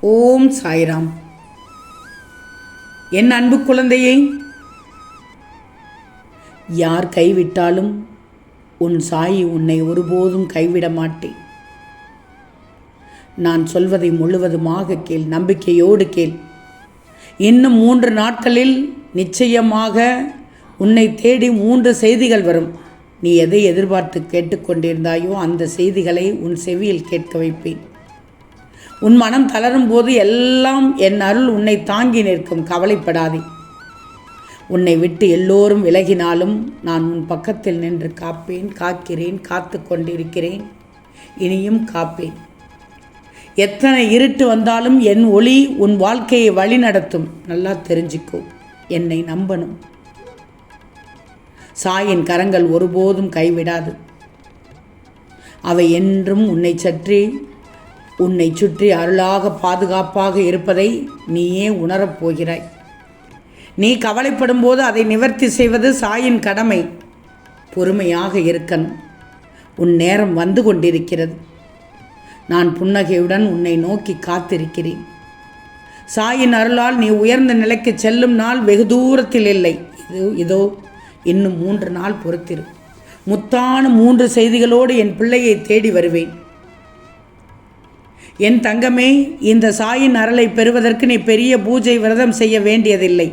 ஓம் சாய்ராம். என் அன்பு குழந்தையை யார் கைவிட்டாலும் உன் சாயி உன்னை ஒருபோதும் கைவிட மாட்டேன். நான் சொல்வதை முழுவதுமாக கேள் நம்பிக்கையோடு கேள். இன்னும் மூன்று நாட்களில் நிச்சயமாக உன்னை தேடி மூன்று செய்திகள் வரும். நீ எதை எதிர்பார்த்து கேட்டுக்கொண்டிருந்தாயோ அந்த செய்திகளை உன் செவியில் கேட்க வைப்பேன். உன் மனம் தளரும் போது எல்லாம் என் அருள் உன்னை தாங்கி நிற்கும். கவலைப்படாதே. உன்னை விட்டு எல்லோரும் விலகினாலும் நான் உன் பக்கத்தில் நின்று காப்பேன் காக்கிறேன் காத்து கொண்டிருக்கிறேன். இனியும் காப்பேன். எத்தனை இருட்டு வந்தாலும் என் ஒளி உன் வாழ்க்கையை வழிநடத்தும் நல்லா தெரிஞ்சுக்கோ என்னை நம்பணும். சாயின் கரங்கள் ஒருபோதும் கைவிடாது. அவை என்றும் உன்னை சற்றி உன்னை சுற்றி அருளாக பாதுகாப்பாக இருப்பதை நீயே உணரப் போகிறாய். நீ கவலைப்படும் போது அதை நிவர்த்தி செய்வது சாயின் கடமை. பொறுமையாக இருக்கணும். உன் நேரம் வந்து கொண்டிருக்கிறது. நான் புன்னகையுடன் உன்னை நோக்கி காத்திருக்கிறேன். சாயின் அருளால் நீ உயர்ந்த நிலைக்கு செல்லும் நாள் வெகு தூரத்தில் இல்லை. இது இதோ இன்னும் மூன்று நாள் பொறுத்திரு. முத்தான மூன்று செய்திகளோடு என் பிள்ளையை தேடி வருவேன். என் தங்கமே இந்த சாயின் அருளை பெறுவதற்கு நீ பெரிய பூஜை விரதம் செய்ய வேண்டியதில்லை.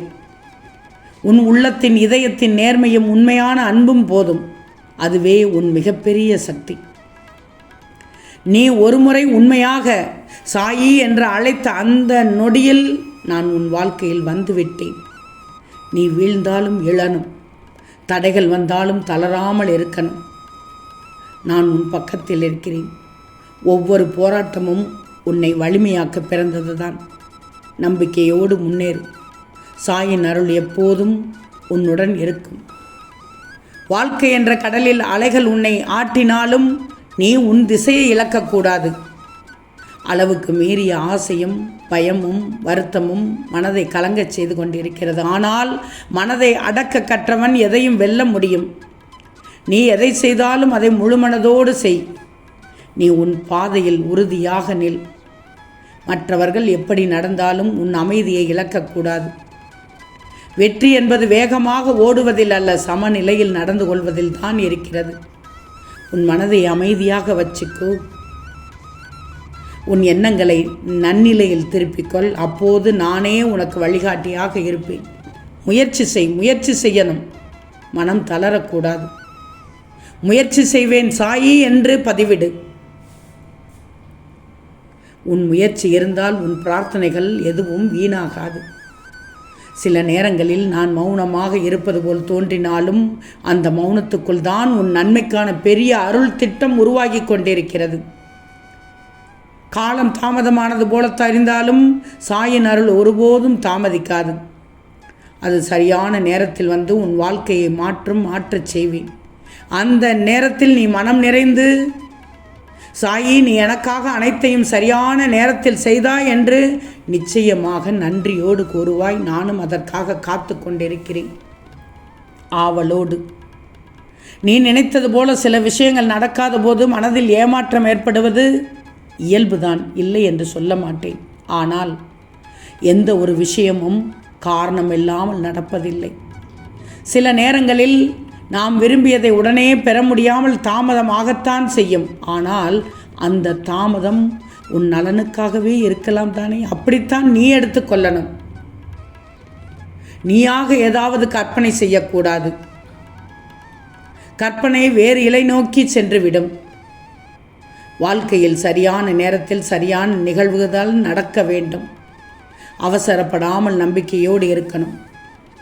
உன் உள்ளத்தின் இதயத்தின் நேர்மையும் உண்மையான அன்பும் போதும். அதுவே உன் மிகப்பெரிய சக்தி. நீ ஒருமுறை உண்மையாக சாயி என்று அழைத்த அந்த நொடியில் நான் உன் வாழ்க்கையில் வந்துவிட்டேன். நீ வீழ்ந்தாலும் இழனும். தடைகள் வந்தாலும் தளராமல் இருக்கணும். நான் உன் பக்கத்தில் இருக்கிறேன். ஒவ்வொரு போராட்டமும் உன்னை வலிமையாக்க பிறந்ததுதான். நம்பிக்கையோடு முன்னேறு. சாயின் அருள் எப்போதும் உன்னுடன் இருக்கும். வாழ்க்கை என்ற கடலில் அலைகள் உன்னை ஆட்டினாலும் நீ உன் திசையை இழக்கக்கூடாது அளவுக்கு மீறிய ஆசையும் பயமும் வருத்தமும் மனதை கலங்கச் செய்து கொண்டிருக்கிறது. ஆனால் மனதை அடக்க கற்றவன் எதையும் வெல்ல முடியும். நீ எதை செய்தாலும் அதை முழுமனதோடு செய். நீ உன் பாதையில் உறுதியாக நில். மற்றவர்கள் எப்படி நடந்தாலும் உன் அமைதியை இழக்கக்கூடாது வெற்றி என்பது வேகமாக ஓடுவதில் அல்ல சமநிலையில் நடந்து கொள்வதில் தான் இருக்கிறது. உன் மனதை அமைதியாக வச்சுக்கோ. உன் எண்ணங்களை நன்னிலையில் திருப்பிக்கொள் அப்போது நானே உனக்கு வழிகாட்டியாக இருப்பேன். முயற்சி செய் முயற்சி செய்யணும். மனம் தளரக்கூடாது. முயற்சி செய்வேன் சாயி என்று பதிவிடு. உன் முயற்சி இருந்தால் உன் பிரார்த்தனைகள் எதுவும் வீணாகாது. சில நேரங்களில் நான் மௌனமாக இருப்பது போல் தோன்றினாலும் அந்த மௌனத்துக்குள் தான் உன் நன்மைக்கான பெரிய அருள் திட்டம் உருவாகி கொண்டிருக்கிறது. காலம் தாமதமானது போல தெரிந்தாலும் சாயின் அருள் ஒருபோதும் தாமதிக்காது. அது சரியான நேரத்தில் வந்து உன் வாழ்க்கையை மாற்றும் மாற்றச் செய்வேன். அந்த நேரத்தில் நீ மனம் நிறைந்து சாயி நீ எனக்காக அனைத்தையும் சரியான நேரத்தில் செய்தாய் என்று நிச்சயமாக நன்றியோடு கூறுவாய். நானும் அதற்காக காத்து கொண்டிருக்கிறேன். ஆவலோடு. நீ நினைத்தது போல சில விஷயங்கள் நடக்காத போது மனதில் ஏமாற்றம் ஏற்படுவது இயல்புதான். இல்லை என்று சொல்ல மாட்டேன். ஆனால் எந்த ஒரு விஷயமும் காரணம் இல்லாமல் நடப்பதில்லை. சில நேரங்களில் நாம் விரும்பியதை உடனே பெற முடியாமல் தாமதமாகத்தான் செய்யும். ஆனால் அந்த தாமதம் உன் நலனுக்காகவே இருக்கலாம் தானே? அப்படித்தான் நீ எடுத்துக்கொள்ளணும் நீயாக ஏதாவது கற்பனை செய்யக்கூடாது. கற்பனை வேறு இலை நோக்கி சென்றுவிடும். வாழ்க்கையில் சரியான நேரத்தில் சரியான நிகழ்வுகள் நடக்க வேண்டும். அவசரப்படாமல் நம்பிக்கையோடு இருக்கணும்.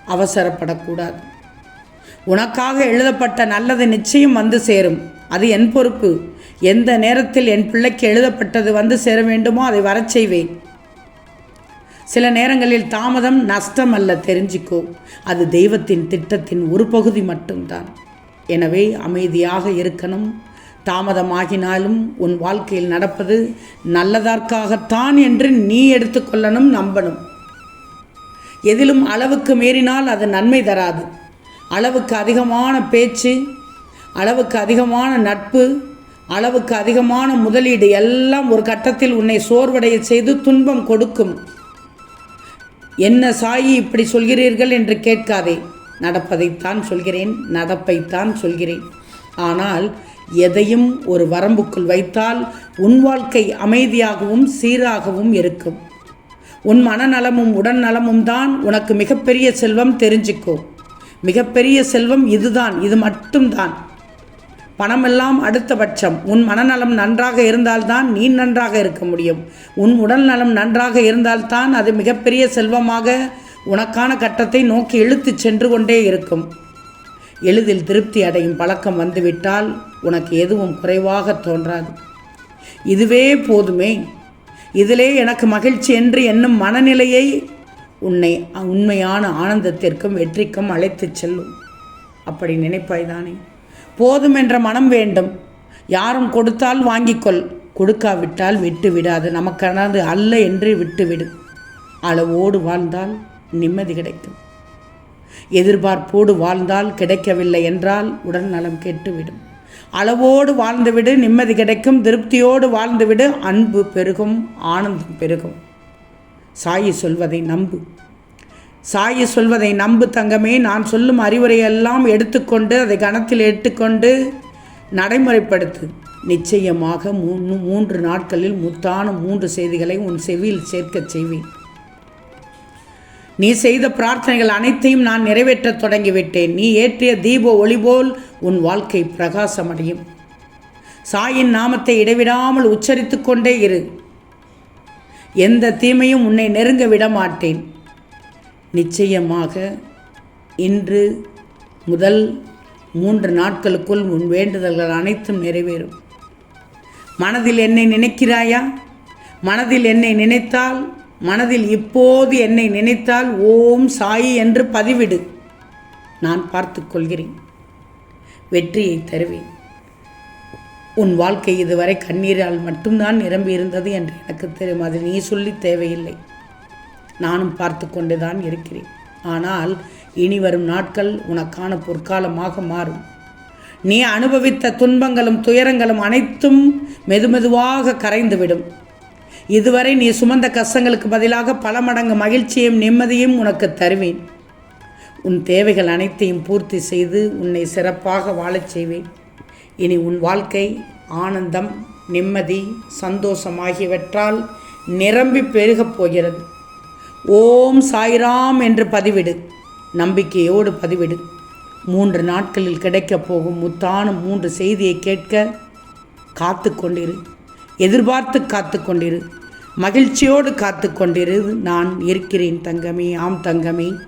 அவசரப்படக்கூடாது. உனக்காக எழுதப்பட்ட நல்லது நிச்சயம் வந்து சேரும். அது என் பொறுப்பு. எந்த நேரத்தில் என் பிள்ளைக்கு எழுதப்பட்டது வந்து சேர வேண்டுமோ அதை வரச் செய்வேன். சில நேரங்களில் தாமதம் நஷ்டம் அல்ல தெரிஞ்சிக்கோ. அது தெய்வத்தின் திட்டத்தின் ஒரு பகுதி மட்டும்தான். எனவே அமைதியாக இருக்கணும். தாமதமாகினாலும் உன் வாழ்க்கையில் நடப்பது நல்லதற்காகத்தான் என்று நீ எடுத்துக்கொள்ளணும் நம்பணும். எதிலும் அளவுக்கு மீறினால் அது நன்மை தராது. அளவுக்கு அதிகமான பேச்சு அளவுக்கு அதிகமான நட்பு அளவுக்கு அதிகமான முதலீடு எல்லாம் ஒரு கட்டத்தில் உன்னை சோர்வடைய செய்து துன்பம் கொடுக்கும். என்ன சாயி இப்படி சொல்கிறீர்கள் என்று கேட்காதே. நடப்பதைத்தான் சொல்கிறேன் நடப்பைத்தான் சொல்கிறேன். ஆனால் எதையும் ஒரு வரம்புக்குள் வைத்தால் உன் வாழ்க்கை அமைதியாகவும் சீராகவும் இருக்கும். உன் மனநலமும் உடல் நலமும் தான் உனக்கு மிகப்பெரிய செல்வம் தெரிஞ்சுக்கோ மிகப்பெரிய செல்வம் இதுதான் இது மட்டும்தான். பணமெல்லாம் அடுத்த பட்சம். உன் மனநலம் நன்றாக இருந்தால்தான் நீ நன்றாக இருக்க முடியும். உன் உடல் நலம் நன்றாக இருந்தால்தான் அது மிகப்பெரிய செல்வமாக உனக்கான கட்டத்தை நோக்கி இழுத்துச் சென்று கொண்டே இருக்கும். எளிதில் திருப்தி அடையும் பழக்கம் வந்துவிட்டால் உனக்கு எதுவும் குறைவாக தோன்றாது. இதுவே போதுமே. இதிலே எனக்கு மகிழ்ச்சி என்று என்னும் மனநிலையை உன்னை உண்மையான ஆனந்தத்திற்கும் வெற்றிக்கும் அழைத்துச் செல்லும். அப்படி நினைப்பாய்தானே போதும் என்ற மனம் வேண்டும். யாரும் கொடுத்தால் வாங்கிக்கொள். கொடுக்காவிட்டால் விட்டு விடாது நமக்கானது அல்ல என்று விட்டுவிடு. அளவோடு வாழ்ந்தால் நிம்மதி கிடைக்கும். எதிர்பார்ப்போடு வாழ்ந்தால் கிடைக்கவில்லை என்றால் உடல் நலம் கெட்டுவிடும். அளவோடு வாழ்ந்துவிடு நிம்மதி கிடைக்கும். திருப்தியோடு வாழ்ந்துவிடு அன்பு பெருகும் ஆனந்தம் பெருகும். சாயி சொல்வதை நம்பு. சாயி சொல்வதை நம்பு தங்கமே நான் சொல்லும் அறிவுரையெல்லாம் எடுத்துக்கொண்டு அதை கணத்தில் எடுத்துக்கொண்டு நடைமுறைப்படுத்து. நிச்சயமாக மூணு மூன்று நாட்களில் முத்தான மூன்று செய்திகளை உன் செவியில் சேர்க்கச் செய்வேன். நீ செய்த பிரார்த்தனைகள் அனைத்தையும் நான் நிறைவேற்றத் தொடங்கிவிட்டேன். நீ ஏற்றிய தீப ஒளி போல் உன் வாழ்க்கை பிரகாசமடையும். சாயின் நாமத்தை இடைவிடாமல் உச்சரித்து கொண்டே இரு. எந்த தீமையும் உன்னை நெருங்க விட மாட்டேன். நிச்சயமாக இன்று முதல் மூன்று நாட்களுக்குள் உன் வேண்டுதல்கள் அனைத்தும் நிறைவேறும். மனதில் என்னை நினைக்கிறாயா? மனதில் என்னை நினைத்தால் மனதில் இப்போது என்னை நினைத்தால் ஓம் சாயி என்று பதிவிடு. நான் பார்த்து கொள்கிறேன். வெற்றியை தருவேன். உன் வாழ்க்கை இதுவரை கண்ணீரால் மட்டும்தான் நிரம்பி இருந்தது என்று எனக்கு தெரியும். அது நீ சொல்லி தேவையில்லை. நானும் பார்த்து கொண்டு தான் இருக்கிறேன். ஆனால் இனி வரும் நாட்கள் உனக்கான பொற்காலமாக மாறும். நீ அனுபவித்த துன்பங்களும் துயரங்களும் அனைத்தும் மெதுமெதுவாக கரைந்துவிடும். இதுவரை நீ சுமந்த கஷ்டங்களுக்கு பதிலாக பல மடங்கு மகிழ்ச்சியும் நிம்மதியும் உனக்கு தருவேன். உன் தேவைகள் அனைத்தையும் பூர்த்தி செய்து உன்னை சிறப்பாக வாழச் செய்வேன். இனி உன் வாழ்க்கை ஆனந்தம் நிம்மதி சந்தோஷம் ஆகியவற்றால் நிரம்பி பெருகப் போகிறது. ஓம் சாய்ராம் என்று பதிவிடு. நம்பிக்கையோடு பதிவிடு. மூன்று நாட்களில் கிடைக்கப் போகும் முத்தான மூன்று செய்தியை கேட்க காத்து கொண்டிரு. எதிர்பார்த்து காத்து கொண்டிரு. மகிழ்ச்சியோடு காத்து கொண்டிரு. நான் இருக்கிறேன் தங்கமே. ஆம் தங்கமே.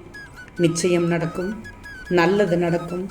நிச்சயம் நடக்கும். நல்லது நடக்கும்.